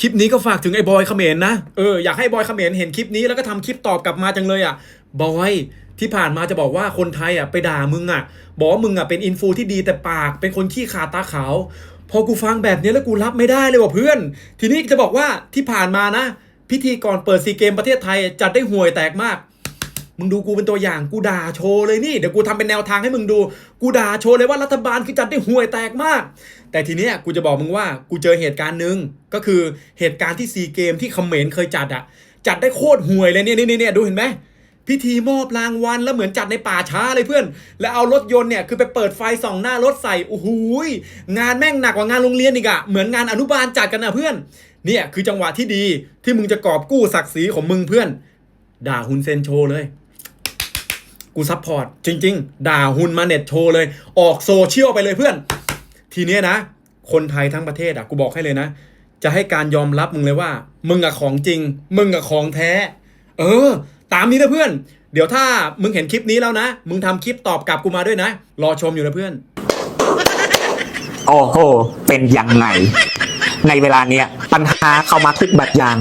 คลิปนี้ก็ฝากถึงไอ้บอยเขมรนะ เอออยากให้บอยเขมรเห็นคลิปนี้แล้วก็ทำคลิปตอบกลับมาจังเลยอะ บอยที่ผ่านมาจะบอกว่าคนไทยอะไปด่ามึงอะ บอกว่ามึงอะเป็นอินฟูที่ดีแต่ปาก เป็นคนขี้ขาดตาขาว พอกูฟังแบบนี้แล้วกูรับไม่ได้เลยว่ะเพื่อน ทีนี้จะบอกว่าที่ผ่านมานะ พิธีก่อนเปิดซีเกมประเทศไทยจัดได้ห่วยแตกมากมึงดูกูเป็นตัวอย่างกูด่าโชว์เลยนี่ เดี๋ยวกูทำเป็นแนวทางให้มึงดู กูด่าโชว์เลยว่ารัฐบาลคือจัดได้ห่วยแตกมาก แต่ทีเนี้ยกูจะบอกมึงว่ากูเจอเหตุการณ์หนึ่งก็คือเหตุการณ์ที่ซีเกมที่เขมรเคยจัดอะจัดได้โคตรห่วยเลยเนี่ยนี่เนี่ยดูเห็นไหมพิธีมอบรางวัลแล้วเหมือนจัดในป่าช้าเลยเพื่อน แล้วเอารถยนต์เนี่ยคือไปเปิดไฟส่องหน้ารถใส่โอ้โหงานแม่งหนักกว่างานโรงเรียนอีกอะเหมือนงานอนุบาลจัดกันนะเพื่อนเนี่ยคือจังหวะที่ดีที่มึงจะกอบกู้ศักดิ์ศรีของมึงเพื่อน ด่าฮุนเซนโชเลยกูซัพพอร์ตจริง ๆ ด่าฮุนมาเน็ตโชเลย ออกโซเชียลไปเลยเพื่อน ทีเนี้ยนะ คนไทยทั้งประเทศอะกูบอกให้เลยนะ จะให้การยอมรับมึงเลยว่า มึงอะของจริง มึงอะของแท้ เออ ตามนี้นะเพื่อน เดี๋ยวถ้ามึงเห็นคลิปนี้แล้วนะ มึงทำคลิปตอบกลับกูมาด้วยนะ รอชมอยู่นะเพื่อน โอ้โห เป็นยังไง ในเวลาเนี้ยปัญหาเข้ามาทึกบัดอย่าง